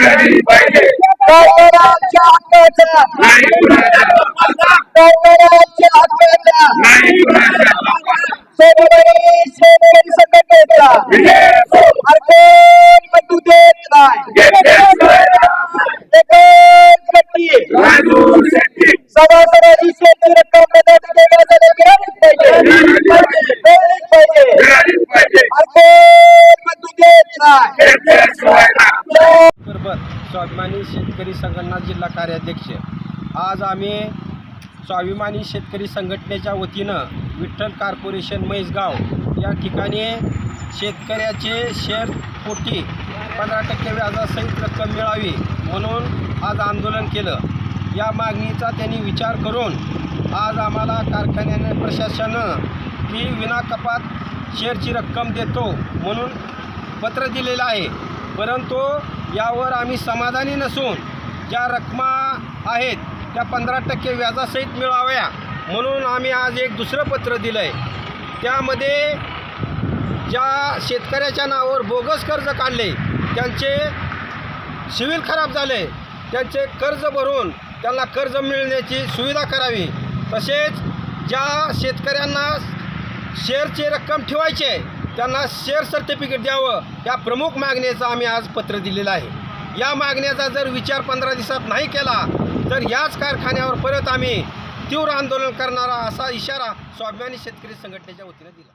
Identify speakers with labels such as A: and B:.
A: कुणाचा
B: नाही कुणाच्या बापाचा
A: कामगारांच्या हक्काचा
B: नाही कुणाच्या बापाचा
A: सोमवारी शेतकरी संघटनेचा
B: विजय. असो.
A: देत नाही एकच
B: राजू शेट्टी.
A: सभासदाची शेती रक्कम पाहिजे. पाहिजे.
B: पाहिजे.
A: देत नाही
C: स्वाभिमानी शेतकरी संघटना जिल्हा कार्याध्यक्ष. आज आम्ही स्वाभिमानी शेतकरी संघटनेच्या वतीनं विठ्ठल कॉर्पोरेशन म्हैसगाव या ठिकाणी शेतकऱ्याचे शेअर पोटी पंधरा टक्के व्याजासहित रक्कम मिळावी म्हणून आज आंदोलन केलं. या मागणीचा त्यांनी विचार करून आज आम्हाला कारखान्याने प्रशासनानं की विनाकपात शेअरची रक्कम देतो म्हणून पत्र दिलेलं आहे. परंतु यावर आम्ही समाधानी नसून ज्या रकमा आहेत त्या पंधरा टक्के व्याजासहित मिळाव्या म्हणून आम्ही आज एक दुसरं पत्र दिलं आहे त्यामध्ये ज्या शेतकऱ्याच्या नावावर बोगस कर्ज काढले त्यांचे सिव्हिल खराब झाले त्यांचे कर्ज भरून त्यांना कर्ज मिळण्याची सुविधा करावी. तसेच ज्या शेतकऱ्यांना शेअरची रक्कम ठेवायची आहे त्यांना शेअर सर्टिफिकेट द्यावं. या प्रमुख मागणीचं आम्ही आज पत्र दिलेलं आहे. या मागण्याचा जर विचार पंधरा दिवसात नाही केला तर याच कारखान्यावर परत आम्ही तीव्र आंदोलन करणारा असा इशारा स्वाभिमानी शेतकरी संघटनेच्या वतीनं दिला.